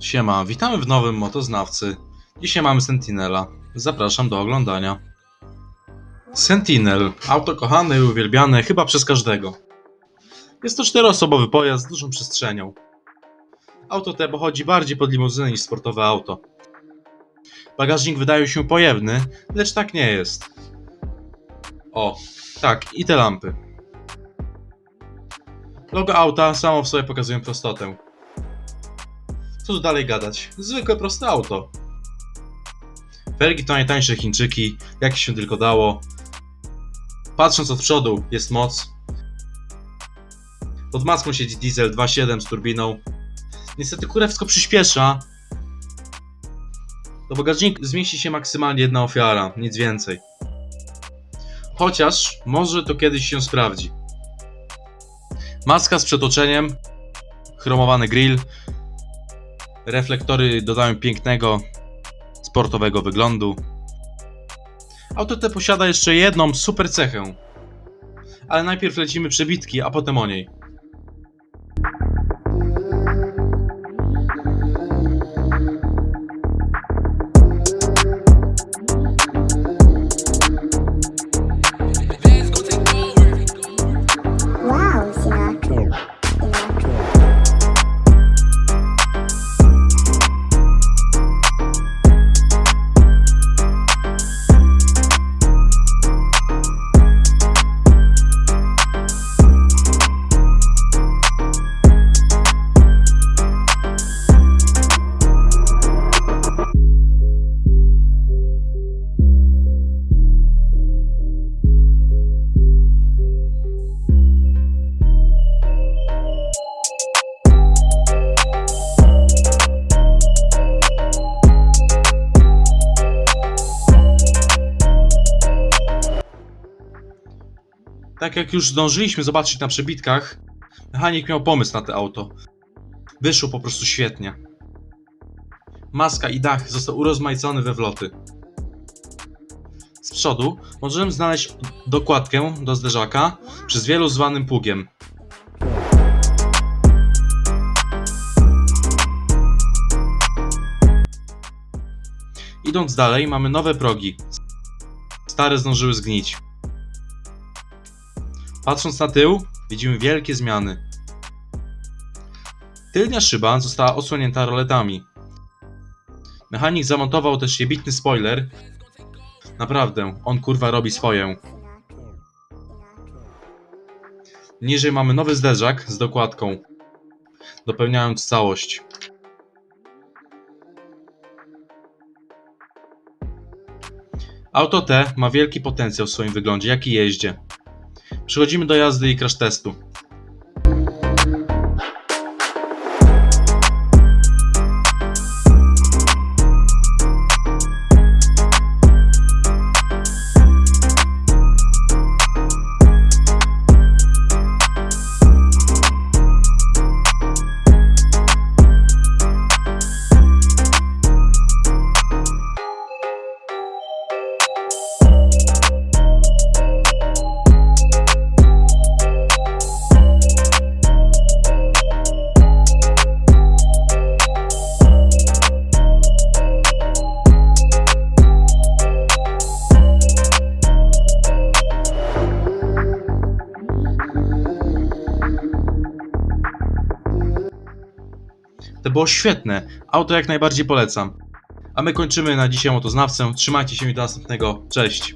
Siema, witamy w nowym Motoznawcy. Dzisiaj mamy Sentinela. Zapraszam do oglądania. Sentinel. Auto kochane i uwielbiane chyba przez każdego. Jest to czteroosobowy pojazd z dużą przestrzenią. Auto te pochodzi bardziej pod limuzynę niż sportowe auto. Bagażnik wydaje się pojemny, lecz tak nie jest. O, tak, i te lampy. Logo auta samo w sobie pokazują prostotę. Tu dalej gadać? Zwykłe proste auto. Felgi to najtańsze Chińczyki, jak się tylko dało. Patrząc od przodu, jest moc. Pod maską siedzi diesel 2.7 z turbiną. Niestety kurewsko przyspiesza. Do bagażnika zmieści się maksymalnie jedna ofiara, nic więcej. Chociaż może to kiedyś się sprawdzi. Maska z przetoczeniem, chromowany grill, reflektory dodają pięknego, sportowego wyglądu. Auto te posiada jeszcze jedną super cechę. Ale najpierw lecimy przebitki, a potem o niej. Tak jak już zdążyliśmy zobaczyć na przebitkach, mechanik miał pomysł na to auto. Wyszło po prostu świetnie. Maska i dach został urozmaicony we wloty. Z przodu możemy znaleźć dokładkę do zderzaka przez wielu zwanym pługiem. Idąc dalej mamy nowe progi. Stare zdążyły zgnić. Patrząc na tył, widzimy wielkie zmiany. Tylnia szyba została osłonięta roletami. Mechanik zamontował też jebitny spoiler. Naprawdę, on kurwa robi swoje. Niżej mamy nowy zderzak z dokładką, dopełniając całość. Auto te ma wielki potencjał w swoim wyglądzie, jak i jeździe. Przechodzimy do jazdy i crash testu. To było świetne. Auto jak najbardziej polecam. A my kończymy na dzisiaj motoznawcę. Trzymajcie się i do następnego. Cześć.